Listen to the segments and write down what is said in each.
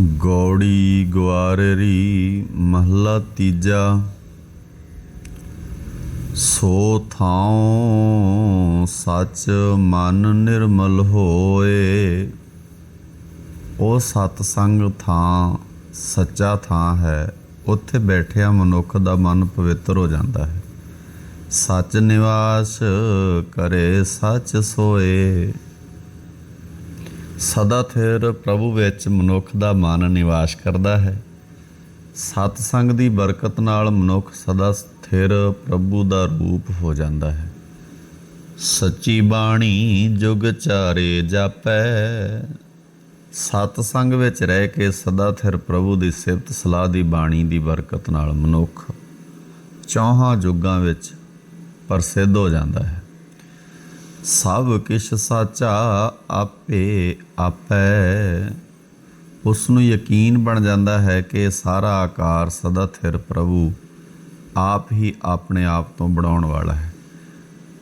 ਗੌੜੀ ਗਵਾਰਰੀ ਮਹਲਾ ਤੀਜਾ। ਸੋ ਥਾਉ ਸੱਚ ਮਨ ਨਿਰਮਲ ਹੋਏ। ਉਹ ਸਤ ਸੰਗ ਥਾਂ, ਸੱਚਾ ਥਾਂ ਹੈ। ਉੱਥੇ ਬੈਠਿਆ ਮਨੁੱਖ ਦਾ ਮਨ ਪਵਿੱਤਰ ਹੋ ਜਾਂਦਾ ਹੈ। ਸੱਚ ਨਿਵਾਸ ਕਰੇ ਸੱਚ ਸੋਏ। ਸਦਾ ਥਿਰ ਪ੍ਰਭੂ ਵਿੱਚ ਮਨੁੱਖ ਦਾ ਮਨ ਨਿਵਾਸ ਕਰਦਾ ਹੈ। ਸਤ ਸੰਗ ਦੀ ਬਰਕਤ ਨਾਲ ਮਨੁੱਖ ਸਦਾ ਸਥਿਰ ਪ੍ਰਭੂ ਦਾ ਰੂਪ ਹੋ ਜਾਂਦਾ ਹੈ। ਸੱਚੀ ਬਾਣੀ ਜੁਗ ਚਾਰੇ ਜਾਪੈ। ਸਤ ਸੰਗ ਵਿੱਚ ਰਹਿ ਕੇ ਸਦਾ ਥਿਰ ਪ੍ਰਭੂ ਦੀ ਸਿਫਤ ਸਲਾਹ ਦੀ ਬਾਣੀ ਦੀ ਬਰਕਤ ਨਾਲ ਮਨੁੱਖ ਚੌਹਾਂ ਯੁੱਗਾਂ ਵਿੱਚ ਪ੍ਰਸਿੱਧ ਹੋ ਜਾਂਦਾ ਹੈ। ਸਭ ਕਿਛ ਸਾਚਾ ਆਪੇ ਆਪੈ। ਉਸ ਨੂੰ ਯਕੀਨ ਬਣ ਜਾਂਦਾ ਹੈ ਕਿ ਸਾਰਾ ਆਕਾਰ ਸਦਾ ਥਿਰ ਪ੍ਰਭੂ, ਆਪ ਹੀ ਆਪਣੇ ਆਪ ਤੋਂ ਬਣਾਉਣ ਵਾਲਾ ਹੈ।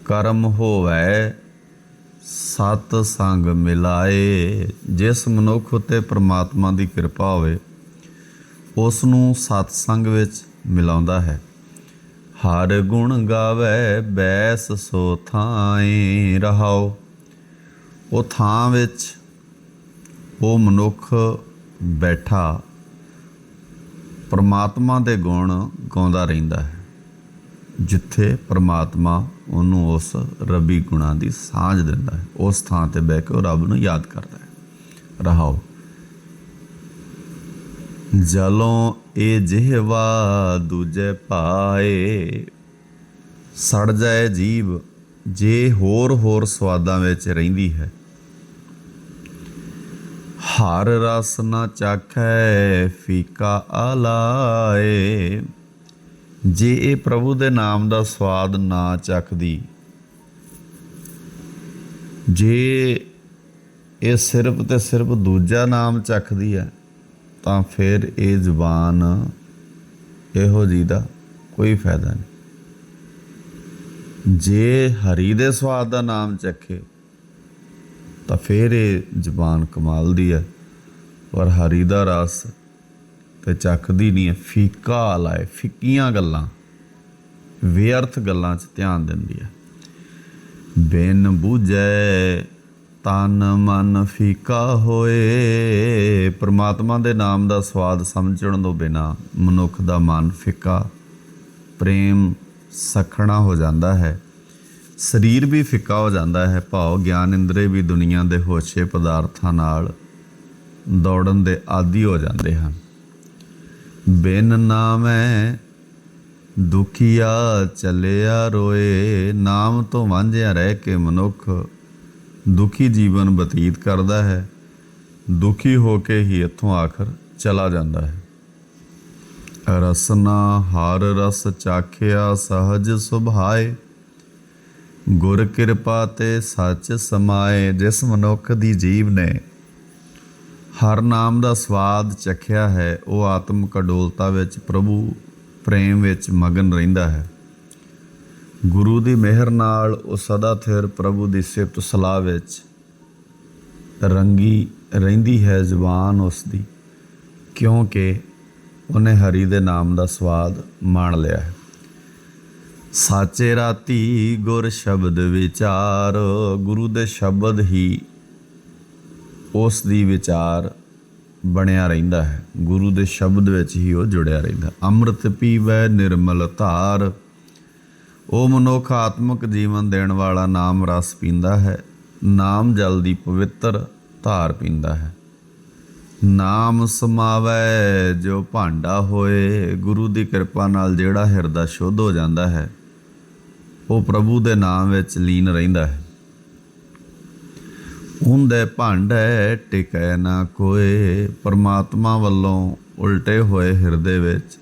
ਕਰਮ ਹੋਵੇ, ਸਤ ਸੰਗ ਮਿਲਾਏ। ਜਿਸ ਮਨੁੱਖ ਉਤੇ ਪ੍ਰਮਾਤਮਾ ਦੀ ਕਿਰਪਾ ਹੋਵੇ ਉਸ ਨੂੰ ਸਤ ਸੰਗ ਵਿੱਚ ਮਿਲਾਉਂਦਾ ਹੈ। ਹਰ ਗੁਣ ਗਾਵੇ, ਬੈਸ ਸੋ ਥਾਏ ਰਹਾਓ। ਉਹ ਥਾਂ ਵਿੱਚ ਉਹ ਮਨੁੱਖ ਬੈਠਾ, ਪਰਮਾਤਮਾ ਦੇ ਗੁਣ ਗਾਉਂਦਾ ਰਹਿੰਦਾ ਹੈ, ਜਿੱਥੇ ਪਰਮਾਤਮਾ ਉਹਨੂੰ ਉਸ ਰੱਬੀ ਗੁਣਾਂ ਦੀ ਸਾਂਝ ਦਿੰਦਾ ਹੈ। ਉਸ ਥਾਂ ਤੇ ਬਹਿ ਕੇ ਉਹ ਰੱਬ ਨੂੰ ਯਾਦ ਕਰਦਾ ਹੈ। ਰਹਾਓ। ਜਲੋਂ ਇਹ ਜਿਹਵਾ ਦੂਜੇ ਪਾਏ ਸੜ ਜਾਏ ਜੀਵ, ਜੇ ਹੋਰ ਹੋਰ ਸਵਾਦਾਂ ਵਿੱਚ ਰਹਿੰਦੀ ਹੈ। ਹਰ ਰਸ ਨਾ ਚਾਖੈ, ਫੀਕਾ ਆਲਾਏ। ਜੇ ਇਹ ਪ੍ਰਭੂ ਦੇ ਨਾਮ ਦਾ ਸਵਾਦ ਨਾ ਚੱਖਦੀ, ਜੇ ਇਹ ਸਿਰਫ ਤੇ ਸਿਰਫ ਦੂਜਾ ਨਾਮ ਚੱਖਦੀ ਹੈ ਤਾਂ ਫਿਰ ਇਹ ਜ਼ੁਬਾਨ ਇਹੋ ਜੀ ਦਾ ਕੋਈ ਫਾਇਦਾ ਨਹੀਂ। ਜੇ ਹਰੀ ਦੇ ਸਵਾਦ ਦਾ ਨਾਮ ਚੱਖੇ, ਤਾਂ ਫਿਰ ਇਹ ਜ਼ੁਬਾਨ ਕਮਾਲ ਦੀ ਹੈ। ਪਰ ਹਰੀ ਦਾ ਰਸ ਤੇ ਚੱਖਦੀ ਨਹੀਂ ਹੈ। ਫੀਕਾ ਲਾਏ, ਫਿੱਕੀਆਂ ਗੱਲਾਂ, ਵਿਅਰਥ ਗੱਲਾਂ 'ਚ ਧਿਆਨ ਦਿੰਦੀ ਹੈ। ਬਿਨ ਬੂਝੈ ਤਨ ਮਨ ਫੀਕਾ ਹੋਏ। ਪ੍ਰਮਾਤਮਾ ਦੇ ਨਾਮ ਦਾ ਸਵਾਦ ਸਮਝਣ ਤੋਂ ਬਿਨਾ ਮਨੁੱਖ ਦਾ ਮਨ ਫਿੱਕਾ, ਪ੍ਰੇਮ ਸਖਣਾ ਹੋ ਜਾਂਦਾ ਹੈ। ਸਰੀਰ ਵੀ ਫਿੱਕਾ ਹੋ ਜਾਂਦਾ ਹੈ। ਭਾਵ ਗਿਆਨ ਇੰਦਰੇ ਵੀ ਦੁਨੀਆ ਦੇ ਹੋਛੇ ਪਦਾਰਥਾਂ ਨਾਲ ਦੌੜਨ ਦੇ ਆਦੀ ਹੋ ਜਾਂਦੇ ਹਨ। ਬਿਨ ਨਾਮੈ ਦੁਖੀਆ ਚੱਲਿਆ ਰੋਏ। ਨਾਮ ਤੋਂ ਵਾਂਝਿਆ ਰਹਿ ਕੇ ਮਨੁੱਖ ਦੁਖੀ ਜੀਵਨ ਬਤੀਤ ਕਰਦਾ ਹੈ, ਦੁਖੀ ਹੋ ਕੇ ਹੀ ਇੱਥੋਂ ਆਖਰ ਚਲਾ ਜਾਂਦਾ ਹੈ। ਰਸਨਾ ਹਰ ਰਸ ਚਾਖਿਆ ਸਹਜ ਸੁਭਾਏ, ਗੁਰ ਕਿਰਪਾ ਤੇ ਸੱਚ ਸਮਾਏ, ਜਿਸ ਮਨੁੱਖ ਦੀ ਜੀਵ ਨੇ ਹਰ ਨਾਮ ਦਾ ਸਵਾਦ ਚਖਿਆ ਹੈ, ਉਹ ਆਤਮਿਕ ਅਡੋਲਤਾ ਵਿੱਚ ਪ੍ਰਭੂ ਪ੍ਰੇਮ ਵਿੱਚ ਮਗਨ ਰਹਿੰਦਾ ਹੈ। ਗੁਰੂ ਦੀ ਮਿਹਰ ਨਾਲ ਉਹ ਸਦਾ ਥਿਰ ਪ੍ਰਭੂ ਦੀ ਸਿਫਤ ਸਲਾਹ ਵਿੱਚ ਰੰਗੀ ਰਹਿੰਦੀ ਹੈ ਜ਼ੁਬਾਨ ਉਸ ਦੀ ਕਿਉਂਕਿ ਉਹਨੇ ਹਰੀ ਦੇ ਨਾਮ ਦਾ ਸਵਾਦ ਮਾਣ ਲਿਆ ਹੈ। ਸਾਚੇ ਰਾਤੀ ਗੁਰ ਸ਼ਬਦ ਵਿਚਾਰ, ਗੁਰੂ ਦੇ ਸ਼ਬਦ ਹੀ ਉਸ ਦੀ ਵਿਚਾਰ ਬਣਿਆ ਰਹਿੰਦਾ ਹੈ। ਗੁਰੂ ਦੇ ਸ਼ਬਦ ਵਿੱਚ ਹੀ ਉਹ ਜੁੜਿਆ ਰਹਿੰਦਾ। ਅੰਮ੍ਰਿਤ ਪੀਵੈ ਨਿਰਮਲ ਧਾਰ ਉਹ ਮਨੁੱਖ ਆਤਮਿਕ ਜੀਵਨ ਦੇਣ ਵਾਲਾ ਨਾਮ ਰਸ ਪੀਂਦਾ ਹੈ, ਨਾਮ ਜਲ ਦੀ ਪਵਿੱਤਰ ਧਾਰ ਪੀਂਦਾ ਹੈ। ਨਾਮ ਸਮਾਵੈ, ਜੋ ਭਾਂਡਾ ਹੋਏ, ਗੁਰੂ ਦੀ ਕਿਰਪਾ ਨਾਲ ਜਿਹੜਾ ਹਿਰਦਾ ਸ਼ੁੱਧ ਹੋ ਜਾਂਦਾ ਹੈ, ਉਹ ਪ੍ਰਭੂ ਦੇ ਨਾਮ ਵਿੱਚ ਲੀਨ ਰਹਿੰਦਾ ਹੈ। ਹੁੰਦੇ ਭਾਂਡੇ ਟਿਕੈ ਨਾ ਕੋਏ, ਪਰਮਾਤਮਾ ਵੱਲੋਂ ਉਲਟੇ ਹੋਏ ਹਿਰਦੇ ਵਿੱਚ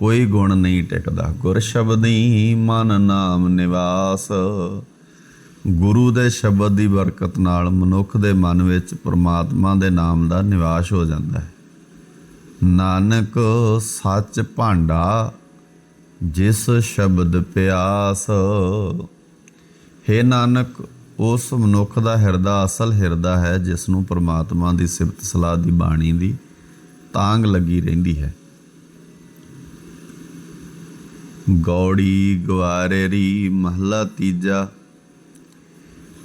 ਕੋਈ ਗੁਣ ਨਹੀਂ ਟਿਕਦਾ, ਗੁਰ ਸ਼ਬਦੀ ਮਨ ਨਾਮ ਨਿਵਾਸ। ਗੁਰੂ ਦੇ ਸ਼ਬਦ ਦੀ ਬਰਕਤ ਨਾਲ ਮਨੁੱਖ ਦੇ ਮਨ ਵਿੱਚ ਪ੍ਰਮਾਤਮਾ ਦੇ ਨਾਮ ਦਾ ਨਿਵਾਸ ਹੋ ਜਾਂਦਾ ਹੈ। ਨਾਨਕ ਸੱਚ ਭਾਂਡਾ, ਜਿਸ ਸ਼ਬਦ ਪਿਆਸ। ਹੇ ਨਾਨਕ, ਉਸ ਮਨੁੱਖ ਦਾ ਹਿਰਦਾ ਅਸਲ ਹਿਰਦਾ ਹੈ ਜਿਸ ਨੂੰ ਪ੍ਰਮਾਤਮਾ ਦੀ ਸਿਫਤ ਸਲਾਹ ਦੀ ਬਾਣੀ ਦੀ ਤਾਂਗ ਲੱਗੀ ਰਹਿੰਦੀ ਹੈ। ਗੌੜੀ ਗਵਾਰੇਰੀ ਮਹਲਾ ਤੀਜਾ।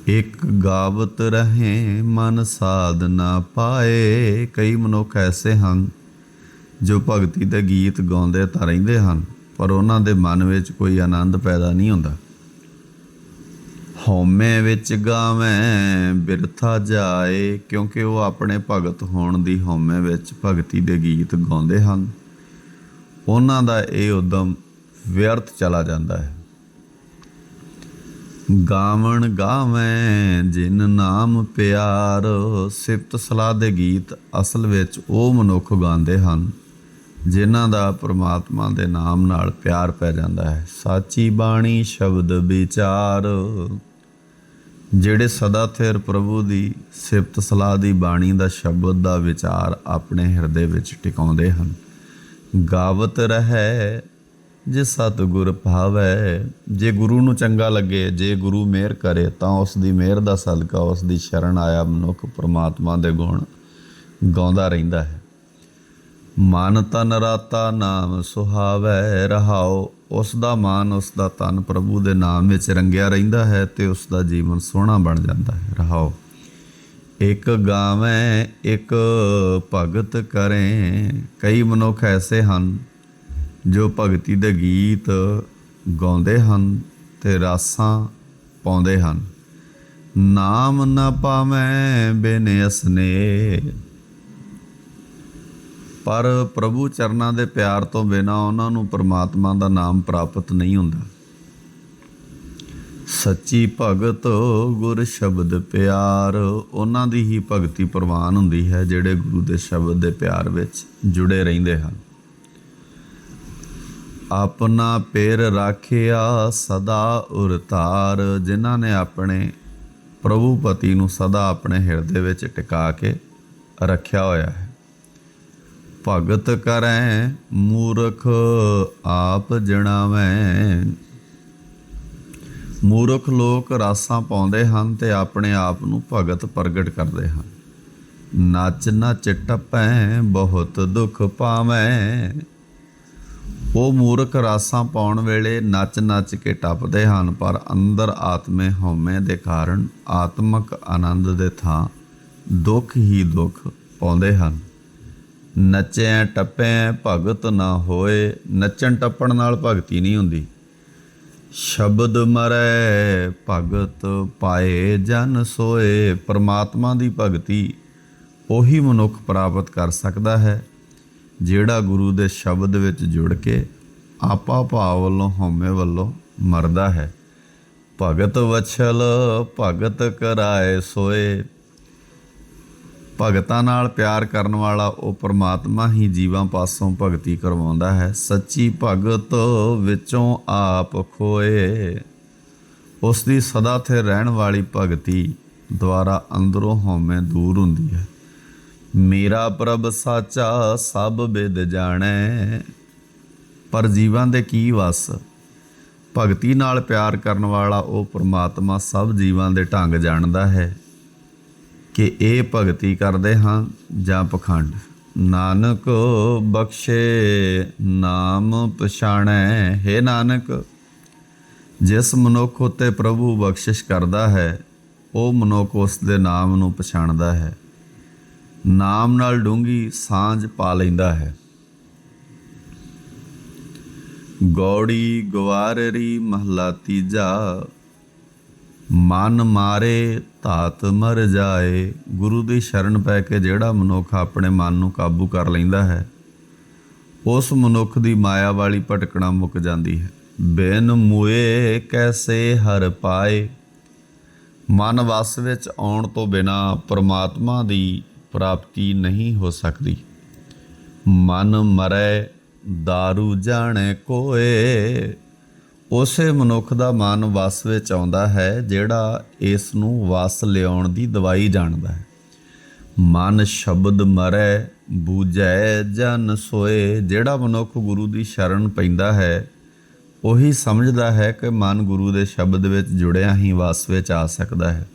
ਇੱਕ ਗਾਵਤ ਰਹੇ ਮਨ ਸਾਧਨਾ ਪਾਏ, ਕਈ ਮਨੁੱਖ ਐਸੇ ਹਨ ਜੋ ਭਗਤੀ ਦੇ ਗੀਤ ਗਾਉਂਦੇ ਤਾਂ ਰਹਿੰਦੇ ਹਨ, ਪਰ ਉਹਨਾਂ ਦੇ ਮਨ ਵਿੱਚ ਕੋਈ ਆਨੰਦ ਪੈਦਾ ਨਹੀਂ ਹੁੰਦਾ। ਹਉਮੈ ਵਿੱਚ ਗਾਵੇਂ, ਬਿਰਥਾ ਜਾਏ, ਕਿਉਂਕਿ ਉਹ ਆਪਣੇ ਭਗਤ ਹੋਣ ਦੀ ਹਉਮੈ ਵਿੱਚ ਭਗਤੀ ਦੇ ਗੀਤ ਗਾਉਂਦੇ ਹਨ। ਉਹਨਾਂ ਦਾ ਇਹ ਉਦਮ ਵਿਅਰਥ ਚਲਾ ਜਾਂਦਾ ਹੈ। ਗਾਵਣ ਗਾਵੇਂ ਜਿਨ ਨਾਮ ਪਿਆਰ, ਸਿਫਤ ਸਲਾਹ ਦੇ ਗੀਤ ਅਸਲ ਵਿੱਚ ਉਹ ਮਨੁੱਖ ਗਾਉਂਦੇ ਹਨ, ਜਿਨ੍ਹਾਂ ਦਾ ਪ੍ਰਮਾਤਮਾ ਦੇ ਨਾਮ ਨਾਲ ਪਿਆਰ ਪੈ ਜਾਂਦਾ ਹੈ। ਸਾਚੀ ਬਾਣੀ ਸ਼ਬਦ ਵਿਚਾਰ, ਜਿਹੜੇ ਸਦਾ ਥਿਰ ਪ੍ਰਭੂ ਦੀ ਸਿਫਤ ਸਲਾਹ ਦੀ ਬਾਣੀ ਦਾ ਸ਼ਬਦ ਦਾ ਵਿਚਾਰ ਆਪਣੇ ਹਿਰਦੇ ਵਿੱਚ ਟਿਕਾਉਂਦੇ ਹਨ। ਗਾਵਤ ਰਹੈ ਜੇ ਸਤਿਗੁਰ ਭਾਵੈ, ਜੇ ਗੁਰੂ ਨੂੰ ਚੰਗਾ ਲੱਗੇ, ਜੇ ਗੁਰੂ ਮਿਹਰ ਕਰੇ, ਤਾਂ ਉਸ ਦੀ ਮਿਹਰ ਦਾ ਸਦਕਾ ਉਸ ਦੀ ਸ਼ਰਨ ਆਇਆ ਮਨੁੱਖ ਪ੍ਰਮਾਤਮਾ ਦੇ ਗੁਣ ਗਾਉਂਦਾ ਰਹਿੰਦਾ ਹੈ। ਮਨ ਤਨ ਰਾਤਾ ਨਾਮ ਸੁਹਾਵੈ, ਰਹਾਓ ਉਸ ਦਾ ਮਨ ਉਸ ਦਾ ਤਨ ਪ੍ਰਭੂ ਦੇ ਨਾਮ ਵਿੱਚ ਰੰਗਿਆ ਰਹਿੰਦਾ ਹੈ ਤੇ ਉਸ ਦਾ ਜੀਵਨ ਸੋਹਣਾ ਬਣ ਜਾਂਦਾ ਹੈ। ਰਹਾਓ, ਇੱਕ ਗਾਵੇਂ, ਇੱਕ ਭਗਤ ਕਰੇ, ਕਈ ਮਨੁੱਖ ਐਸੇ ਹਨ ਜੋ ਭਗਤੀ ਦੇ ਗੀਤ ਗਾਉਂਦੇ ਹਨ ਤੇ ਰਾਸਾਂ ਪਾਉਂਦੇ ਹਨ। ਨਾਮ ਨਾ ਪਾਵੇਂ ਬਿਨ ਅਸਨੇ। ਪਰ ਪ੍ਰਭੂ ਚਰਨਾਂ ਦੇ ਪਿਆਰ ਤੋਂ ਬਿਨਾ ਉਹਨਾਂ ਨੂੰ ਪਰਮਾਤਮਾ ਦਾ ਨਾਮ ਪ੍ਰਾਪਤ ਨਹੀਂ ਹੁੰਦਾ। ਸੱਚੀ ਭਗਤ ਗੁਰ ਸ਼ਬਦ ਪਿਆਰ, ਉਹਨਾਂ ਦੀ ਹੀ ਭਗਤੀ ਪ੍ਰਵਾਨ ਹੁੰਦੀ ਹੈ, ਜਿਹੜੇ ਗੁਰੂ ਦੇ ਸ਼ਬਦ ਦੇ ਪਿਆਰ ਵਿੱਚ ਜੁੜੇ ਰਹਿੰਦੇ ਹਨ। ਆਪਣਾ ਪੇਰ ਰਾਖਿਆ ਸਦਾ ਉਰਤਾਰ, ਜਿਨ੍ਹਾਂ ਨੇ ਆਪਣੇ ਪ੍ਰਭੂ ਪਤੀ ਨੂੰ ਸਦਾ ਆਪਣੇ ਹਿਰਦੇ ਵਿੱਚ ਟਿਕਾ ਕੇ ਰੱਖਿਆ ਹੋਇਆ ਹੈ। ਭਗਤ ਕਰੈ ਮੂਰਖ ਆਪ ਜਣਾਵੈ। ਮੂਰਖ ਲੋਕ ਰਾਸਾਂ ਪਾਉਂਦੇ ਹਨ ਤੇ ਆਪਣੇ ਆਪ ਨੂੰ ਭਗਤ ਪ੍ਰਗਟ ਕਰਦੇ ਹਨ। ਨੱਚ ਨੱਚ ਟੱਪੈ, ਬਹੁਤ ਦੁੱਖ ਪਾਵੈ। ਉਹ ਮੂਰਖ ਰਾਸਾਂ ਪਾਉਣ ਵੇਲੇ ਨੱਚ ਨੱਚ ਕੇ ਟੱਪਦੇ ਹਨ, ਪਰ ਅੰਦਰ ਆਤਮੇ ਹਉਮੈ ਦੇ ਕਾਰਨ ਆਤਮਕ ਆਨੰਦ ਦੇ ਥਾਂ ਦੁੱਖ ਹੀ ਦੁੱਖ ਪਾਉਂਦੇ ਹਨ। ਨੱਚੈ ਟੱਪੈ ਭਗਤ ਨਾ ਹੋਏ, ਨੱਚਣ ਟੱਪਣ ਨਾਲ ਭਗਤੀ ਨਹੀਂ ਹੁੰਦੀ। ਸ਼ਬਦ ਮਰੈ ਭਗਤ ਪਾਏ ਜਨ ਸੋਏ, ਪ੍ਰਮਾਤਮਾ ਦੀ ਭਗਤੀ ਉਹੀ ਮਨੁੱਖ ਪ੍ਰਾਪਤ ਕਰ ਸਕਦਾ ਹੈ। ਜਿਹੜਾ ਗੁਰੂ ਦੇ ਸ਼ਬਦ ਵਿੱਚ ਜੁੜ ਕੇ ਆਪਾ ਭਾਵ ਵੱਲੋਂ, ਹਉਮੈ ਵੱਲੋਂ ਮਰਦਾ ਹੈ। ਭਗਤ ਵਛਲ, ਭਗਤ ਕਰਾਏ ਸੋਏ। ਭਗਤਾਂ ਨਾਲ ਪਿਆਰ ਕਰਨ ਵਾਲਾ ਉਹ ਪ੍ਰਮਾਤਮਾ ਹੀ ਜੀਵਾਂ ਪਾਸੋਂ ਭਗਤੀ ਕਰਵਾਉਂਦਾ ਹੈ। ਸੱਚੀ ਭਗਤ ਵਿੱਚੋਂ ਆਪ ਖੋਏ। ਉਸ ਦੀ ਸਦਾ ਤੇ ਰਹਿਣ ਵਾਲੀ ਭਗਤੀ ਦੁਆਰਾ ਅੰਦਰੋਂ ਹਉਮੈ ਦੂਰ ਹੁੰਦੀ ਹੈ। ਮੇਰਾ ਪ੍ਰਭ ਸਾਚਾ ਸਭ ਬਿਦ ਜਾਣੈ। ਪਰ ਜੀਵਾਂ ਦੇ ਕੀ ਵਸ? ਭਗਤੀ ਨਾਲ ਪਿਆਰ ਕਰਨ ਵਾਲਾ ਉਹ ਪ੍ਰਮਾਤਮਾ ਸਭ ਜੀਵਾਂ ਦੇ ਢੰਗ ਜਾਣਦਾ ਹੈ। ਕਿ ਇਹ ਭਗਤੀ ਕਰਦੇ ਹਾਂ ਜਾਂ ਪਖੰਡ? ਨਾਨਕ ਬਖਸ਼ੇ, ਨਾਮ ਪਛਾਣੈ। ਹੈ ਨਾਨਕ, ਜਿਸ ਮਨੁੱਖ ਉਤੇ ਪ੍ਰਭੂ ਬਖਸ਼ਿਸ਼ ਕਰਦਾ ਹੈ, ਉਹ ਮਨੁੱਖ ਉਸ ਦੇ ਨਾਮ ਨੂੰ ਪਛਾਣਦਾ ਹੈ। ਨਾਮ ਨਾਲ ਡੂੰਗੀ ਸਾਂਝ ਪਾ ਲੈਂਦਾ ਹੈ। ਗੌੜੀ ਗਵਾਰਰੀ ਮਹਲਾ ਤੀਜਾ, ਮਨ ਮਾਰੇ ਧਾਤ ਮਰ ਜਾਏ। ਗੁਰੂ ਦੀ ਸ਼ਰਨ ਪੈ ਕੇ ਜਿਹੜਾ ਮਨੁੱਖ ਆਪਣੇ ਮਨ ਨੂੰ ਕਾਬੂ ਕਰ ਲੈਂਦਾ ਹੈ, ਉਸ ਮਨੁੱਖ ਦੀ ਮਾਇਆ ਵਾਲੀ ਭਟਕਣਾ ਮੁੱਕ ਜਾਂਦੀ ਹੈ। ਬੇਨ ਮੁਏ ਕੈਸੇ ਹਰ ਪਾਏ? ਮਨ ਵਸ ਵਿੱਚ ਆਉਣ ਤੋਂ ਬਿਨਾ ਪਰਮਾਤਮਾ ਦੀ ਪ੍ਰਾਪਤੀ ਨਹੀਂ ਹੋ ਸਕਦੀ। ਮਨ ਮਰੈ दारू ਜਾਣੇ ਕੋਏ। ਉਸੇ ਮਨੁੱਖ ਦਾ ਮਨ ਵਸ ਵਿੱਚ ਆਉਂਦਾ ਹੈ, ਜਿਹੜਾ ਇਸ ਨੂੰ ਵਸ ਲਿਆਉਣ ਦੀ ਦਵਾਈ ਜਾਣਦਾ ਹੈ। ਮਨ ਸ਼ਬਦ ਮਰੈ ਬੂਝੈ ਜਨ ਸੋਏ। ਜਿਹੜਾ ਮਨੁੱਖ ਗੁਰੂ ਦੀ ਸ਼ਰਨ ਪੈਂਦਾ ਹੈ, ਉਹੀ ਸਮਝਦਾ ਹੈ ਕਿ ਮਨ ਗੁਰੂ ਦੇ ਸ਼ਬਦ ਵਿੱਚ ਜੁੜਿਆ ਹੀ ਵਸ ਵਿੱਚ ਆ ਸਕਦਾ ਹੈ।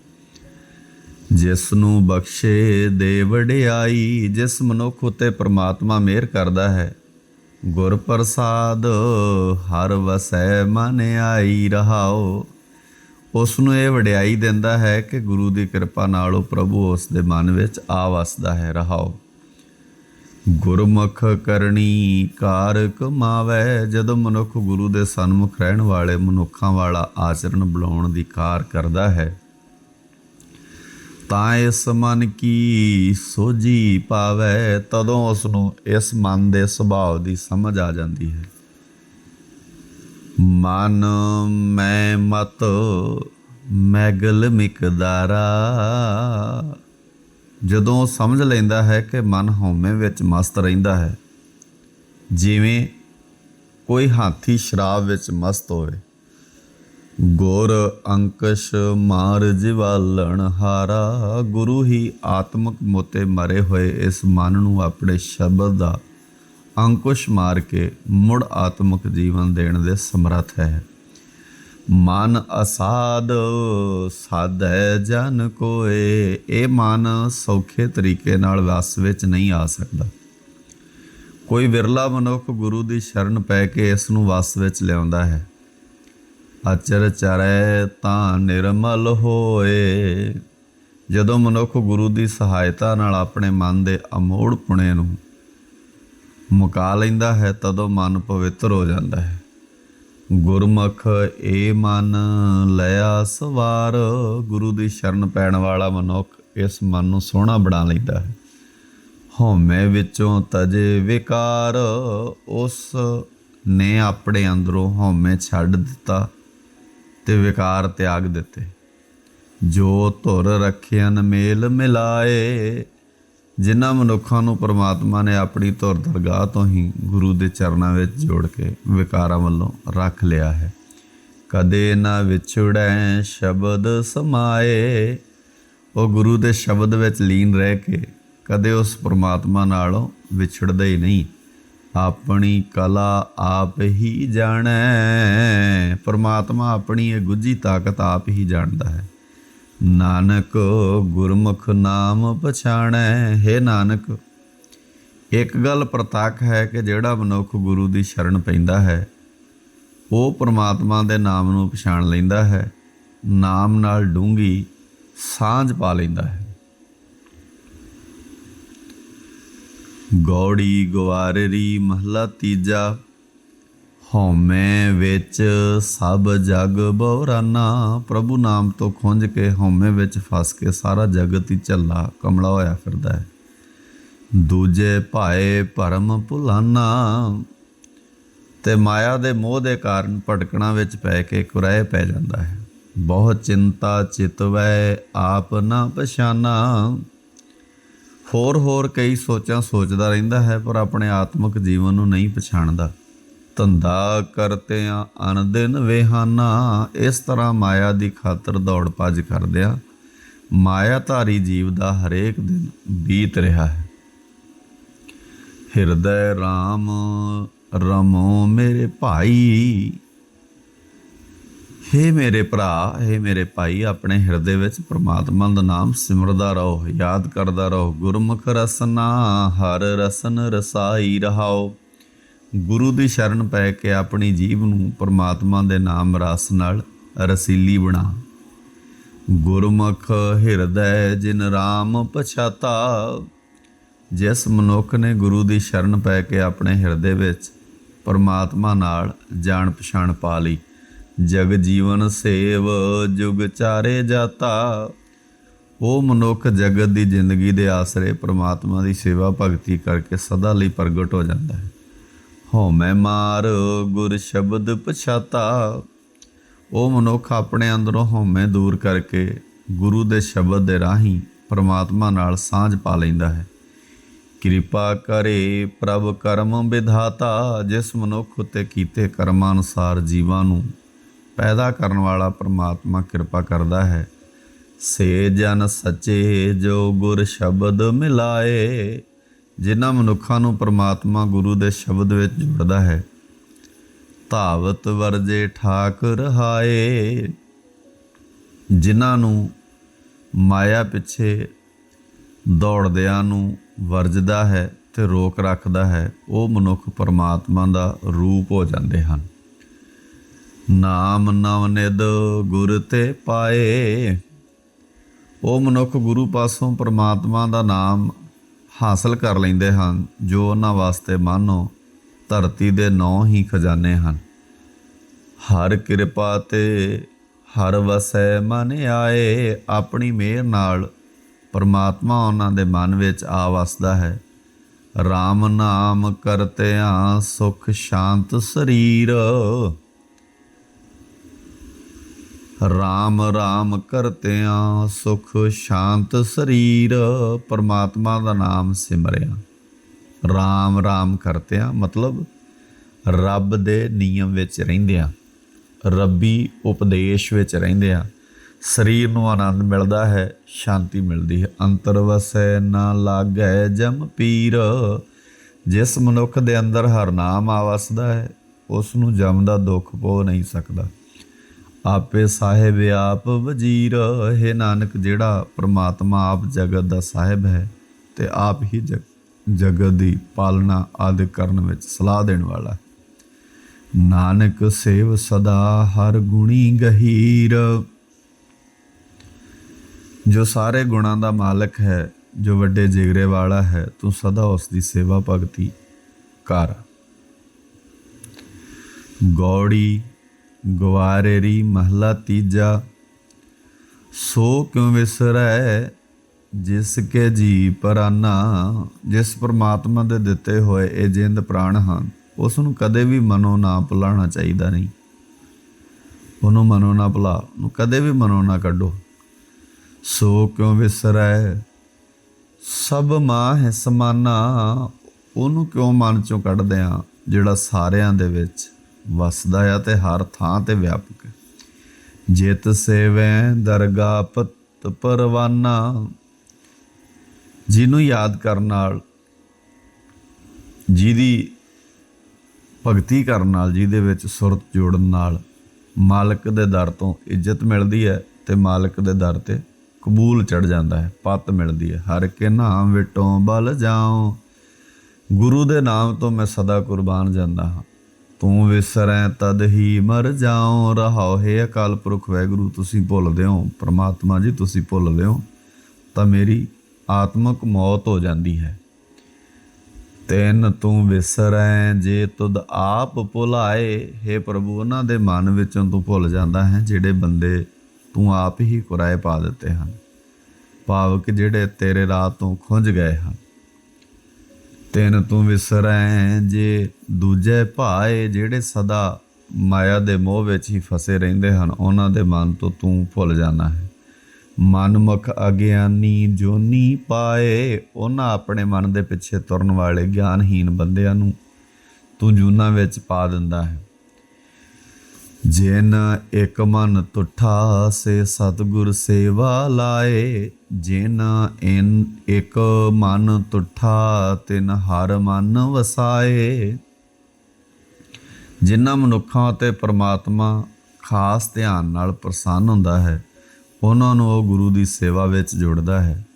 ਜਿਸ ਨੂੰ ਬਖਸ਼ੇ ਦੇ ਵਡਿਆਈ, ਜਿਸ ਮਨੁੱਖ ਉਤੇ ਪ੍ਰਮਾਤਮਾ ਮਿਹਰ ਕਰਦਾ ਹੈ। ਗੁਰ ਪ੍ਰਸਾਦ, ਹਰ ਵਸੈ ਮਨ ਆਈ ਰਹਾਓ ਉਸ ਨੂੰ ਇਹ ਵਡਿਆਈ ਦਿੰਦਾ ਹੈ ਕਿ ਗੁਰੂ ਦੀ ਕਿਰਪਾ ਨਾਲ ਉਹ ਪ੍ਰਭੂ ਉਸ ਦੇ ਮਨ ਵਿੱਚ ਆ ਵਸਦਾ ਹੈ ਰਹਾਓ ਗੁਰਮੁਖ ਕਰਨੀ ਕਾਰ ਕਮਾਵੇ ਜਦੋਂ ਮਨੁੱਖ ਗੁਰੂ ਦੇ ਸਨਮੁਖ ਰਹਿਣ ਵਾਲੇ ਮਨੁੱਖਾਂ ਵਾਲਾ ਆਚਰਣ ਬੁਲਾਉਣ ਦੀ ਕਾਰ ਕਰਦਾ ਹੈ। ਤਾਂ ਇਸ ਮਨ ਕੀ ਸੋਝੀ ਪਾਵੇ, ਤਦੋਂ ਉਸ ਨੂੰ ਇਸ ਮਨ ਦੇ ਸੁਭਾਅ ਦੀ ਸਮਝ ਆ ਜਾਂਦੀ ਹੈ। ਮਨ ਮੈਂ ਮਤ ਮੈਗਲ ਮਿਕਦਾਰਾ। ਜਦੋਂ ਉਹ ਸਮਝ ਲੈਂਦਾ ਹੈ ਕਿ ਮਨ ਹਉਮੈ ਵਿੱਚ ਮਸਤ ਰਹਿੰਦਾ ਹੈ, ਜਿਵੇਂ ਕੋਈ ਹਾਥੀ ਸ਼ਰਾਬ ਵਿੱਚ ਮਸਤ ਹੋਵੇ। ਗੁਰ ਅੰਕਸ਼ ਮਾਰ ਜਿਵਾਲਣ ਹਾਰਾ, ਗੁਰੂ ਹੀ ਆਤਮਕ ਮੋਤੇ ਮਰੇ ਹੋਏ ਇਸ ਮਨ ਨੂੰ ਆਪਣੇ ਸ਼ਬਦ ਦਾ ਅੰਕੁਸ਼ ਮਾਰ ਕੇ ਮੁੜ ਆਤਮਕ ਜੀਵਨ ਦੇਣ ਦੇ ਸਮਰੱਥ ਹੈ। ਮਨ ਅਸਾਦ ਸਾਧੈ ਜਨ ਕੋਏ, ਇਹ ਮਨ ਸੌਖੇ ਤਰੀਕੇ ਨਾਲ ਵਸ ਵਿੱਚ ਨਹੀਂ ਆ ਸਕਦਾ। ਕੋਈ ਵਿਰਲਾ ਮਨੁੱਖ ਗੁਰੂ ਦੀ ਸ਼ਰਨ ਪੈ ਕੇ ਇਸ ਨੂੰ ਵਸ ਵਿੱਚ ਲਿਆਉਂਦਾ ਹੈ। ਅਚਰ ਚਰੈ ਤਾਂ ਨਿਰਮਲ ਹੋਏ। ਜਦੋਂ ਮਨੁੱਖ ਗੁਰੂ ਦੀ ਸਹਾਇਤਾ ਨਾਲ ਆਪਣੇ ਮਨ ਦੇ ਅਮੋੜ ਪੁਣੇ ਨੂੰ ਮੁਕਾ ਲੈਂਦਾ ਹੈ, ਤਦੋਂ ਮਨ ਪਵਿੱਤਰ ਹੋ ਜਾਂਦਾ ਹੈ। ਗੁਰਮੁਖ ਏ ਮਨ ਲਿਆ ਸਵਾਰ। ਗੁਰੂ ਦੀ ਸ਼ਰਨ ਪੈਣ ਵਾਲਾ ਮਨੁੱਖ ਇਸ ਮਨ ਨੂੰ ਸੋਹਣਾ ਬਣਾ ਲੈਂਦਾ ਹੈ। ਹਉਮੈ ਵਿੱਚੋਂ ਤਜੇ ਵਿਕਾਰ, ਉਸ ਨੇ ਆਪਣੇ ਅੰਦਰੋਂ ਹਉਮੈ ਛੱਡ ਦਿੱਤਾ। ਤੇ ਵਿਕਾਰ ਤਿਆਗ ਦਿੱਤੇ। ਜੋ ਧੁਰ ਰੱਖਿਆਨ ਮੇਲ ਮਿਲਾਏ, ਜਿਨ੍ਹਾਂ ਮਨੁੱਖਾਂ ਨੂੰ ਪ੍ਰਮਾਤਮਾ ਨੇ ਆਪਣੀ ਧੁਰ ਦਰਗਾਹ ਤੋਂ ਹੀ ਗੁਰੂ ਦੇ ਚਰਨਾਂ ਵਿੱਚ ਜੋੜ ਕੇ ਵਿਕਾਰਾਂ ਵੱਲੋਂ ਰੱਖ ਲਿਆ ਹੈ। ਕਦੇ ਨਾ ਵਿਛੜੈ ਸ਼ਬਦ ਸਮਾਏ, ਉਹ ਗੁਰੂ ਦੇ ਸ਼ਬਦ ਵਿੱਚ ਲੀਨ ਰਹਿ ਕੇ ਕਦੇ ਉਸ ਪ੍ਰਮਾਤਮਾ ਨਾਲੋਂ ਵਿਛੜਦਾ ਹੀ ਨਹੀਂ। ਆਪਣੀ ਕਲਾ ਆਪ ਹੀ ਜਾਣੈ। ਪਰਮਾਤਮਾ ਆਪਣੀ ਇਹ ਗੁੱਜੀ ਤਾਕਤ ਆਪ ਹੀ ਜਾਣਦਾ ਹੈ। ਨਾਨਕ ਗੁਰਮੁਖ ਨਾਮ ਪਛਾਣੈ। ਹੈ ਨਾਨਕ, ਇੱਕ ਗੱਲ ਪ੍ਰਤੱਖ ਹੈ ਕਿ ਜਿਹੜਾ ਮਨੁੱਖ ਗੁਰੂ ਦੀ ਸ਼ਰਨ ਪੈਂਦਾ ਹੈ, ਉਹ ਪਰਮਾਤਮਾ ਦੇ ਨਾਮ ਨੂੰ ਪਛਾਣ ਲੈਂਦਾ ਹੈ, ਨਾਮ ਨਾਲ ਡੂੰਗੀ ਸਾਂਝ ਪਾ ਲੈਂਦਾ ਹੈ। ਗੌੜੀ ਗਵਾਰਰੀ ਮਹਲਾ ਤੀਜਾ। ਹਉਮੈ ਵਿੱਚ ਸਭ ਜਗ ਬੋਰਾਨਾ, ਪ੍ਰਭੂ ਨਾਮ ਤੋਂ ਖੁੰਝ ਕੇ ਹਉਮੈ ਵਿੱਚ ਫਸ ਕੇ ਸਾਰਾ ਜਗਤ ਹੀ ਝੱਲਾ ਕਮਲਾ ਹੋਇਆ ਫਿਰਦਾ ਹੈ। ਦੂਜੇ ਭਾਏ ਭਰਮ ਭੁਲਾਨਾ, ਤੇ ਮਾਇਆ ਦੇ ਮੋਹ ਦੇ ਕਾਰਨ ਭਟਕਣਾ ਵਿੱਚ ਪੈ ਕੇ ਕੁਰਾਏ ਪੈ ਜਾਂਦਾ ਹੈ। ਬਹੁਤ ਚਿੰਤਾ ਚਿਤਵੈ ਆਪ ਨਾ ਪਛਾਨਾ। ਹੋਰ ਹੋਰ ਕਈ ਸੋਚਾਂ ਸੋਚਦਾ ਰਹਿੰਦਾ ਹੈ, ਪਰ ਆਪਣੇ ਆਤਮਿਕ ਜੀਵਨ ਨੂੰ ਨਹੀਂ ਪਛਾਣਦਾ। ਧੰਦਾ ਕਰਤਿਆਂ ਅਨ ਵੇਹਾਨਾ, ਇਸ ਤਰ੍ਹਾਂ ਮਾਇਆ ਦੀ ਖਾਤਰ ਦੌੜ ਭੱਜ ਕਰਦਿਆਂ ਮਾਇਆਧਾਰੀ ਜੀਵ ਦਾ ਹਰੇਕ ਦਿਨ ਬੀਤ ਰਿਹਾ ਹੈ। ਹਿਰਦੈ RAM ਰਮੋ ਮੇਰੇ ਭਾਈ ਹੇ ਮੇਰੇ ਭਰਾ, ਹੇ ਮੇਰੇ ਭਾਈ, ਆਪਣੇ ਹਿਰਦੇ ਵਿੱਚ ਪ੍ਰਮਾਤਮਾ ਦਾ ਨਾਮ ਸਿਮਰਦਾ ਰਹੋ, ਯਾਦ ਕਰਦਾ ਰਹੋ। ਗੁਰਮੁਖ ਰਸਨਾ, ਹਰ ਰਸਨ ਰਸਾਈ ਰਹਾਓ। ਗੁਰੂ ਦੀ ਸ਼ਰਨ ਪੈ ਕੇ ਆਪਣੀ ਜੀਵ ਨੂੰ ਪ੍ਰਮਾਤਮਾ ਦੇ ਨਾਮ ਰਸ ਨਾਲ ਰਸੀਲੀ ਬਣਾ। ਗੁਰਮੁਖ ਹਿਰਦੈ ਜਿਨ RAM ਪਛਾਤਾ, ਜਿਸ ਮਨੁੱਖ ਨੇ ਗੁਰੂ ਦੀ ਸ਼ਰਨ ਪੈ ਕੇ ਆਪਣੇ ਹਿਰਦੇ ਵਿੱਚ ਪਰਮਾਤਮਾ ਨਾਲ ਜਾਣ ਪਛਾਣ ਪਾ ਲਈ। ਜਗ ਜੀਵਨ ਸੇਵ, ਜੁਗ ਚਾਰੇ ਜਾਤਾ। ਉਹ ਮਨੁੱਖ ਜਗਤ ਦੀ ਜ਼ਿੰਦਗੀ ਦੇ ਆਸਰੇ ਪ੍ਰਮਾਤਮਾ ਦੀ ਸੇਵਾ ਭਗਤੀ ਕਰਕੇ ਸਦਾ ਲਈ ਪ੍ਰਗਟ ਹੋ ਜਾਂਦਾ ਹੈ। ਹਉਮੈ ਮਾਰ, ਗੁਰ ਸ਼ਬਦ ਪਛਾਤਾ। ਉਹ ਮਨੁੱਖ ਆਪਣੇ ਅੰਦਰੋਂ ਹਉਮੈ ਦੂਰ ਕਰਕੇ ਗੁਰੂ ਦੇ ਸ਼ਬਦ ਦੇ ਰਾਹੀਂ ਪ੍ਰਮਾਤਮਾ ਨਾਲ ਸਾਂਝ ਪਾ ਲੈਂਦਾ ਹੈ। ਕਿਰਪਾ ਕਰੇ ਪ੍ਰਭ ਕਰਮ ਵਿਧਾਤਾ, ਜਿਸ ਮਨੁੱਖ ਉਤੇ ਕੀਤੇ ਕਰਮਾਂ ਅਨੁਸਾਰ ਜੀਵਾਂ ਨੂੰ ਪੈਦਾ ਕਰਨ ਵਾਲਾ ਪ੍ਰਮਾਤਮਾ ਕਿਰਪਾ ਕਰਦਾ ਹੈ। ਸੇ ਜਨ ਸੱਚੇ ਜੋ ਗੁਰ ਸ਼ਬਦ ਮਿਲਾਏ, ਜਿਨ੍ਹਾਂ ਮਨੁੱਖਾਂ ਨੂੰ ਪ੍ਰਮਾਤਮਾ ਗੁਰੂ ਦੇ ਸ਼ਬਦ ਵਿੱਚ ਜੁੜਦਾ ਹੈ। ਧਾਵਤ ਵਰਜੇ ਠਾਕ ਰਹਾਏ ਜਿਨ੍ਹਾਂ ਨੂੰ ਮਾਇਆ ਪਿੱਛੇ ਦੌੜਦਿਆਂ ਨੂੰ ਵਰਜਦਾ ਹੈ ਤੇ ਰੋਕ ਰੱਖਦਾ ਹੈ, ਉਹ ਮਨੁੱਖ ਪਰਮਾਤਮਾ ਦਾ ਰੂਪ ਹੋ ਜਾਂਦੇ ਹਨ। ਨਾਮ ਨਵ ਨਿਦ ਗੁਰ ਤੇ ਪਾਏ। ਉਹ ਮਨੁੱਖ ਗੁਰੂ ਪਾਸੋਂ ਪਰਮਾਤਮਾ ਦਾ ਨਾਮ ਹਾਸਲ ਕਰ ਲੈਂਦੇ ਹਨ, ਜੋ ਉਹਨਾਂ ਵਾਸਤੇ ਮਾਨੋ ਧਰਤੀ ਦੇ ਨੌ ਹੀ ਖਜ਼ਾਨੇ ਹਨ। ਹਰ ਕਿਰਪਾ ਤੇ ਹਰ ਵਸੈ ਮਨ ਆਏ, ਆਪਣੀ ਮਿਹਰ ਨਾਲ ਪਰਮਾਤਮਾ ਉਹਨਾਂ ਦੇ ਮਨ ਵਿੱਚ ਆ ਵਸਦਾ ਹੈ। RAM ਨਾਮ ਕਰਤਿਆਂ ਸੁਖ ਸ਼ਾਂਤ ਸਰੀਰ RAM RAM ਕਰਤਿਆਂ, ਸੁਖ ਸ਼ਾਂਤ ਸਰੀਰ, ਪਰਮਾਤਮਾ ਦਾ ਨਾਮ ਸਿਮਰਿਆ। RAM RAM ਕਰਤਿਆਂ ਮਤਲਬ ਰੱਬ ਦੇ ਨਿਯਮ ਵਿੱਚ ਰਹਿੰਦਿਆਂ, ਰੱਬੀ ਉਪਦੇਸ਼ ਵਿੱਚ ਰਹਿੰਦਿਆਂ। ਸਰੀਰ ਨੂੰ ਆਨੰਦ ਮਿਲਦਾ ਹੈ, ਸ਼ਾਂਤੀ ਮਿਲਦੀ ਹੈ। ਅੰਤਰ ਵਸੈ ਨਾ ਲਾਗੈ ਜਮ ਪੀਰ। ਜਿਸ ਮਨੁੱਖ ਦੇ ਅੰਦਰ ਹਰ ਨਾਮ ਆਵਸਦਾ ਹੈ, ਉਸ ਨੂੰ ਜਮ ਦਾ ਦੁੱਖ ਪੋ ਨਹੀਂ ਸਕਦਾ। ਆਪੇ ਸਾਹਿਬ ਆਪ ਵਜ਼ੀਰ ਹੈ। ਨਾਨਕ, ਜਿਹੜਾ ਪ੍ਰਮਾਤਮਾ ਆਪ ਜਗਤ ਦਾ ਸਾਹਿਬ ਹੈ ਤੇ ਆਪ ਹੀ ਜਗਤ ਦੀ ਪਾਲਣਾ ਆਦਿ ਕਰਨ ਵਿੱਚ ਸਲਾਹ ਦੇਣ ਵਾਲਾ ਨਾਨਕ ਸੇਵ ਸਦਾ ਹਰ ਗੁਣੀ ਗਹੀਰ। ਜੋ ਸਾਰੇ ਗੁਣਾਂ ਦਾ ਮਾਲਕ ਹੈ, ਜੋ ਵੱਡੇ ਜਿਗਰੇ ਵਾਲਾ ਹੈ, ਤੂੰ ਸਦਾ ਉਸ ਦੀ ਸੇਵਾ ਭਗਤੀ ਕਰ। ਗੌੜੀ ਗਵਾਰੇਰੀ ਮਹਲਾ ਤੀਜਾ। ਸੋ ਕਿਉ ਵਿਸਰੈ ਜਿਸ ਕੇ ਜੀ ਪਰਾਨਾ, ਜਿਸ ਪ੍ਰਮਾਤਮਾ ਦੇ ਦਿੱਤੇ ਹੋਏ ਇਹ ਜਿੰਦ ਪ੍ਰਾਣ ਹਨ ਉਸ ਨੂੰ ਕਦੇ ਵੀ ਮਨੋਂ ਨਾ ਭੁਲਾਉਣਾ ਚਾਹੀਦਾ ਨਹੀਂ। ਉਹਨੂੰ ਮਨੋਂ ਨਾ ਭੁਲਾ, ਉਹਨੂੰ ਕਦੇ ਵੀ ਮਨੋਂ ਨਾ ਕੱਢੋ। ਸੋ ਕਿਉ ਵਿਸਰੈ? ਸਭ ਮਾਂ ਹੈ ਸਮਾਨਾ, ਉਹਨੂੰ ਕਿਉਂ ਮਨ ਚੋਂ ਕੱਢਦੇ ਆ ਜਿਹੜਾ ਸਾਰਿਆਂ ਦੇ ਵਿੱਚ ਵਸਦਾ ਆ ਤੇ ਹਰ ਥਾਂ ਤੇ ਵਿਆਪਕ ਹੈ। ਜਿਤ ਸੇਵੈ ਦਰਗਾਹ ਪਤ ਪਰਵਾਨਾ। ਜਿਹਨੂੰ ਯਾਦ ਕਰਨ ਨਾਲ, ਜਿਹਦੀ ਭਗਤੀ ਕਰਨ ਨਾਲ, ਜਿਹਦੇ ਵਿੱਚ ਸੁਰਤ ਜੋੜਨ ਨਾਲ ਮਾਲਕ ਦੇ ਦਰ ਤੋਂ ਇੱਜ਼ਤ ਮਿਲਦੀ ਹੈ ਤੇ ਮਾਲਕ ਦੇ ਦਰ ਤੇ ਕਬੂਲ ਚੜ ਜਾਂਦਾ ਹੈ, ਪੱਤ ਮਿਲਦੀ ਹੈ। ਹਰ ਕੇ ਨਾਮ ਵਿਟੋਂ ਬਲ ਜਾਉ, ਗੁਰੂ ਦੇ ਨਾਮ ਤੋਂ ਮੈਂ ਸਦਾ ਕੁਰਬਾਨ ਜਾਂਦਾ ਹਾਂ। ਤੂੰ ਵਿਸਰੈ, ਤਦ ਹੀ ਮਰ ਜਾਉ। ਰਹਾਉ, ਹੈ ਅਕਾਲ ਪੁਰਖ ਵੈਗੁਰੂ, ਤੁਸੀਂ ਭੁੱਲਦੇ ਹੋ ਪ੍ਰਮਾਤਮਾ ਜੀ, ਤੁਸੀਂ ਭੁੱਲਦੇ ਹੋ ਤਾਂ ਮੇਰੀ ਆਤਮਕ ਮੌਤ ਹੋ ਜਾਂਦੀ ਹੈ। ਤੈਨ, ਤੂੰ ਵਿਸਰੈ, ਜੇ ਤੁਧ ਆਪ ਭੁਲਾਏ हे ਪ੍ਰਭੂ, ਉਹਨਾਂ ਦੇ ਮਨ ਵਿੱਚੋਂ ਤੂੰ ਭੁੱਲ ਜਾਂਦਾ ਹੈ, ਜਿਹੜੇ ਬੰਦੇ ਤੂੰ ਆਪ ਹੀ ਕੁਰਾਏ ਪਾ ਦਿੱਤੇ ਹਨ। ਭਾਵਕ ਜਿਹੜੇ ਤੇਰੇ ਰਾਹ ਤੋਂ ਖੁੰਝ ਗਏ ਹਨ। ਤੈਨ ਤੂੰ ਵਿਸਰੈ ਜੇ ਦੂਜੇ ਭਾਏ ਜਿਹੜੇ ਸਦਾ ਮਾਇਆ ਦੇ ਮੋਹ ਵਿੱਚ ਹੀ ਫਸੇ ਰਹਿੰਦੇ ਹਨ, ਉਹਨਾਂ ਦੇ ਮਨ ਤੋਂ ਤੂੰ ਭੁੱਲ ਜਾਣਾ ਹੈ। ਮਨਮੁਖ ਅਗਿਆਨੀ ਜੋਨੀ ਪਾਏ, ਉਹਨਾਂ ਆਪਣੇ ਮਨ ਦੇ ਪਿੱਛੇ ਤੁਰਨ ਵਾਲੇ ਗਿਆਨਹੀਨ ਬੰਦਿਆਂ ਨੂੰ ਤੂੰ ਜੂਨਾ ਵਿੱਚ ਪਾ ਦਿੰਦਾ ਹੈ। ਜਿਨ ਇੱਕ ਮਨ ਤੁਠਾ, ਸੇ ਸਤਗੁਰ ਸੇਵਾ ਲਾਏ। ਜਿਨ ਇਨ ਇੱਕ ਮਨ ਤੁਠਾ, ਤਿਨ ਹਰ ਮਨ ਵਸਾਏ। ਜਿਨ੍ਹਾਂ ਮਨੁੱਖਾਂ ਤੇ ਪ੍ਰਮਾਤਮਾ ਖਾਸ ਧਿਆਨ ਨਾਲ ਪ੍ਰਸੰਨ ਹੁੰਦਾ ਹੈ, ਉਹਨਾਂ ਨੂੰ ਉਹ ਗੁਰੂ ਦੀ ਸੇਵਾ ਵਿੱਚ ਜੁੜਦਾ ਹੈ।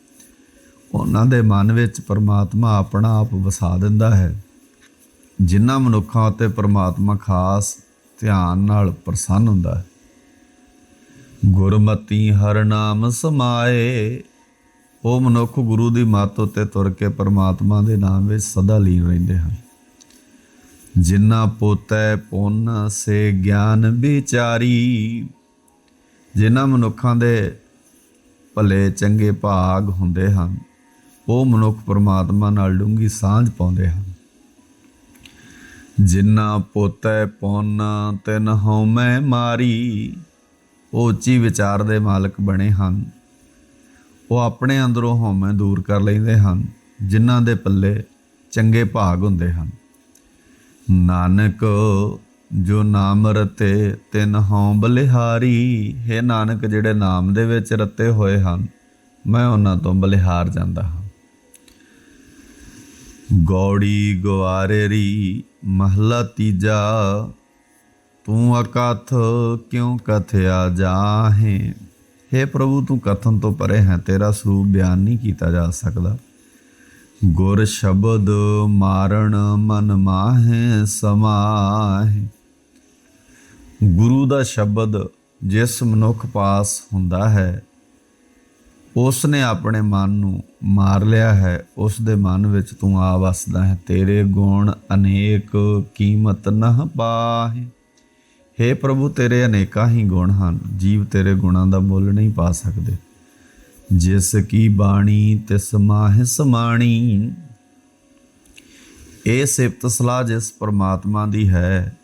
ਉਹਨਾਂ ਦੇ ਮਨ ਵਿੱਚ ਪ੍ਰਮਾਤਮਾ ਆਪਣਾ ਆਪ ਵਸਾ ਦਿੰਦਾ ਹੈ। ਜਿਨ੍ਹਾਂ ਮਨੁੱਖਾਂ ਉੱਤੇ ਪ੍ਰਮਾਤਮਾ ਖਾਸ ਧਿਆਨ ਨਾਲ ਪ੍ਰਸੰਨ ਹੁੰਦਾ ਹੈ। ਗੁਰਮਤੀ ਹਰ ਨਾਮ ਸਮਾਏ, ਉਹ ਮਨੁੱਖ ਗੁਰੂ ਦੀ ਮੱਤ ਉੱਤੇ ਤੁਰ ਕੇ ਪਰਮਾਤਮਾ ਦੇ ਨਾਮ ਵਿੱਚ ਸਦਾ ਲੀਨ ਰਹਿੰਦੇ ਹਨ। ਜਿਨ੍ਹਾਂ ਪੋਤੈ ਪੁੰਨ, ਸੇ ਗਿਆਨ ਵਿਚਾਰੀ, ਜਿਨ੍ਹਾਂ ਮਨੁੱਖਾਂ ਦੇ ਭਲੇ ਚੰਗੇ ਭਾਗ ਹੁੰਦੇ ਹਨ, ਉਹ ਮਨੁੱਖ ਪਰਮਾਤਮਾ ਨਾਲ ਡੂੰਗੀ ਸਾਂਝ ਪਾਉਂਦੇ ਹਨ। ਜਿਨ੍ਹਾਂ ਪੋਤੈ ਪੁੰਨ ਤਿਨ ਹਉਮੈ ਮਾਰੀ। ਉਹ ਉੱਚੀ ਵਿਚਾਰ ਦੇ ਮਾਲਕ ਬਣੇ ਹਨ। ਉਹ ਆਪਣੇ ਅੰਦਰੋਂ ਹਉਮੈ ਦੂਰ ਕਰ ਲੈਂਦੇ ਹਨ, ਜਿਨ੍ਹਾਂ ਦੇ ਪੱਲੇ ਚੰਗੇ ਭਾਗ ਹੁੰਦੇ ਹਨ। ਨਾਨਕ, ਜੋ ਨਾਮ ਰਤੇ ਤਿਨ ਹਉ ਬਲਿਹਾਰੀ, ਹੈ ਨਾਨਕ ਜਿਹੜੇ ਨਾਮ ਦੇ ਵਿੱਚ ਰਤੇ ਹੋਏ ਹਨ, ਮੈਂ ਉਹਨਾਂ ਤੋਂ ਬਲਿਹਾਰ ਜਾਂਦਾ ਹਾਂ। ਗੌੜੀ ਗਵਾਰੇਰੀ ਮਹਲਾ ਤੀਜਾ, ਤੂੰ ਅਕਥ ਕਿਉਂ ਕਥਿਆ ਜਾਹੇ? हे ਪ੍ਰਭੂ, ਤੂੰ ਕਥਨ ਤੋਂ ਪਰੇ ਹੈ, ਤੇਰਾ ਸਰੂਪ ਬਿਆਨ ਨਹੀਂ ਕੀਤਾ ਜਾ ਸਕਦਾ। ਗੁਰ ਸ਼ਬਦ ਮਾਰਣ ਮਨ ਮਾਹੇ ਸਮਾਹੇ। ਗੁਰੂ ਦਾ ਸ਼ਬਦ ਜਿਸ ਮਨੁੱਖ ਪਾਸ ਹੁੰਦਾ ਹੈ ਉਸ ਨੇ ਆਪਣੇ ਮਨ ਨੂੰ ਮਾਰ ਲਿਆ ਹੈ। ਉਸ ਦੇ ਮਨ ਵਿੱਚ ਤੂੰ ਆ ਵਸਦਾ ਹੈ। ਤੇਰੇ ਗੁਣ ਅਨੇਕ ਕੀਮਤ ਨਹ ਪਾਹੇ। हे ਪ੍ਰਭੂ, ਤੇਰੇ ਅਨੇਕਾਂ ਹੀ ਗੁਣ ਹਨ। ਜੀਵ ਤੇਰੇ ਗੁਣਾਂ ਦਾ ਮੁੱਲ ਨਹੀਂ ਪਾ ਸਕਦੇ। ਜਿਸ ਕੀ ਬਾਣੀ, ਤਿਸ ਮਾਹਿ ਸਮਾਣੀ। ਇਹ ਸਿਫਤ ਸਲਾਹ ਜਿਸ ਪਰਮਾਤਮਾ ਦੀ ਹੈ,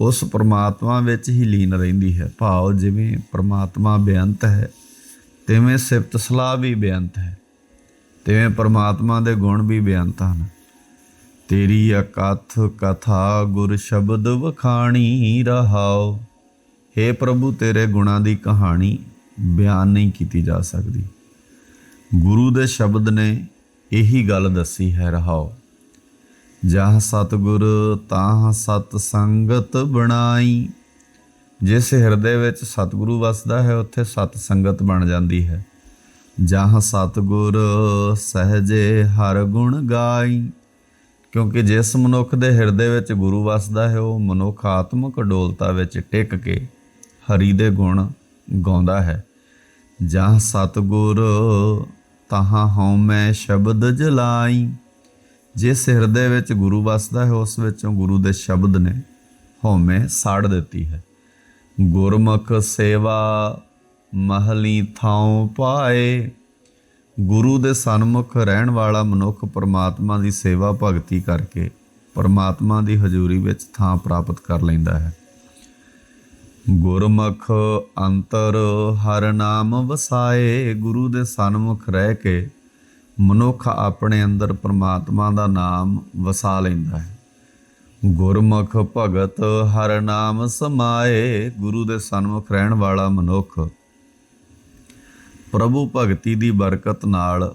ਉਸ ਪਰਮਾਤਮਾ ਵਿੱਚ ਹੀ ਲੀਨ ਰਹਿੰਦੀ ਹੈ। ਭਾਵ ਜਿਵੇਂ ਪਰਮਾਤਮਾ ਬੇਅੰਤ ਹੈ ਤਿਵੇਂ ਸਿਫਤ ਸਲਾਹ ਵੀ ਬੇਅੰਤ ਹੈ, ਤਿਵੇਂ ਪਰਮਾਤਮਾ ਦੇ ਗੁਣ ਵੀ ਬੇਅੰਤ ਹਨ। ਤੇਰੀ ਅਕਥ ਕਥਾ ਗੁਰ ਸ਼ਬਦ ਵਖਾਣੀ ਰਹਾਓ हे ਪ੍ਰਭੂ, ਤੇਰੇ ਗੁਣਾਂ ਦੀ ਕਹਾਣੀ ਬਿਆਨ ਨਹੀਂ ਕੀਤੀ ਜਾ ਸਕਦੀ। ਗੁਰੂ ਦੇ ਸ਼ਬਦ ਨੇ ਇਹੀ ਗੱਲ ਦੱਸੀ ਹੈ ਰਹਾਓ ਜਹ ਸਤਗੁਰ ਤਾਂ ਸਤ ਸੰਗਤ ਬਣਾਈ। ਜਿਸ ਹਿਰਦੇ ਵਿੱਚ ਸਤਿਗੁਰੂ ਵਸਦਾ ਹੈ, ਉੱਥੇ ਸਤ ਸੰਗਤ ਬਣ ਜਾਂਦੀ ਹੈ। ਜਹ ਸਤਗੁਰ ਸਹਜੇ ਹਰ ਗੁਣ ਗਾਈ, ਕਿਉਂਕਿ ਜਿਸ ਮਨੁੱਖ ਦੇ ਹਿਰਦੇ ਵਿੱਚ ਗੁਰੂ ਵਸਦਾ ਹੈ, ਉਹ ਮਨੁੱਖ ਆਤਮਿਕ ਡੋਲਤਾ ਵਿੱਚ ਟਿਕ ਕੇ ਹਰੀ ਦੇ ਗੁਣ ਗਾਉਂਦਾ ਹੈ। ਜਹ ਸਤਗੁਰ ਤਹਾਂ ਹਉ ਮੈਂ ਸ਼ਬਦ ਜਲਾਈ, ਜਿਸ ਹਿਰਦੇ ਵਿੱਚ ਗੁਰੂ ਵਸਦਾ ਹੈ, ਉਸ ਵਿੱਚੋਂ ਗੁਰੂ ਦੇ ਸ਼ਬਦ ਨੇ ਹਉਮੈ ਸਾੜ ਦਿੱਤੀ ਹੈ। ਗੁਰਮੁਖ ਸੇਵਾ ਮਹਲੀ ਥਾਉ ਪਾਏ। ਗੁਰੂ ਦੇ ਸਨਮੁਖ ਰਹਿਣ ਵਾਲਾ ਮਨੁੱਖ ਪਰਮਾਤਮਾ ਦੀ ਸੇਵਾ ਭਗਤੀ ਕਰਕੇ ਪਰਮਾਤਮਾ ਦੀ ਹਜ਼ੂਰੀ ਵਿੱਚ ਥਾਂ ਪ੍ਰਾਪਤ ਕਰ ਲੈਂਦਾ ਹੈ। ਗੁਰਮੁਖ ਅੰਤਰ ਹਰ ਨਾਮ ਵਸਾਏ। ਗੁਰੂ ਦੇ ਸਨਮੁਖ ਰਹਿ ਕੇ ਮਨੁੱਖ ਆਪਣੇ ਅੰਦਰ ਪਰਮਾਤਮਾ ਦਾ ਨਾਮ ਵਸਾ ਲੈਂਦਾ ਹੈ। ਗੁਰਮੁਖ ਭਗਤ ਹਰ ਨਾਮ ਸਮਾਏ, ਗੁਰੂ ਦੇ ਸਨਮੁਖ ਰਹਿਣ ਵਾਲਾ ਮਨੁੱਖ। ਪ੍ਰਭੂ ਭਗਤੀ ਦੀ ਬਰਕਤ ਨਾਲ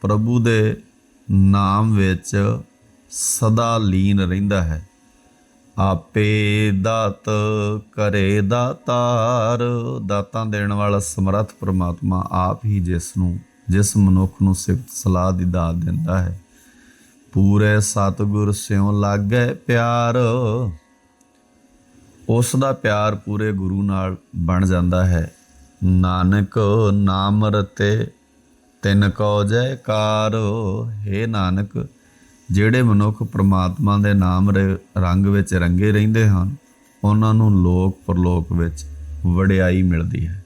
ਪ੍ਰਭੂ ਦੇ ਨਾਮ ਵਿੱਚ ਸਦਾ ਲੀਨ ਰਹਿੰਦਾ ਹੈ। ਆਪੇ ਦਾਤ ਕਰੇ ਦਾਤਾਰ, ਦਾਤਾਂ ਦੇਣ ਵਾਲਾ ਸਮਰੱਥ ਪ੍ਰਮਾਤਮਾ ਆਪ ਹੀ ਜਿਸ ਨੂੰ, ਜਿਸ ਮਨੁੱਖ ਨੂੰ ਸਿਫਤ ਸਲਾਹ ਦੀ ਦਾਤ ਦਿੰਦਾ ਹੈ। ਪੂਰੇ ਸਤਿਗੁਰ ਸਿਉ ਲਾਗੈ ਪਿਆਰ। ਉਸ ਦਾ ਪਿਆਰ ਪੂਰੇ ਗੁਰੂ ਨਾਲ ਬਣ ਜਾਂਦਾ ਹੈ। ਨਾਨਕ ਨਾਮ ਰਤੇ ਤਿਨ ਕੋ ਜੈਕਾਰ। ਹੈ ਨਾਨਕ, ਜਿਹੜੇ ਮਨੁੱਖ ਪ੍ਰਮਾਤਮਾ ਦੇ ਨਾਮ ਰ- ਰੰਗ ਵਿੱਚ ਰੰਗੇ ਰਹਿੰਦੇ ਹਨ, ਉਹਨਾਂ ਨੂੰ ਲੋਕ ਪਰਲੋਕ ਵਿੱਚ ਵਡਿਆਈ ਮਿਲਦੀ ਹੈ।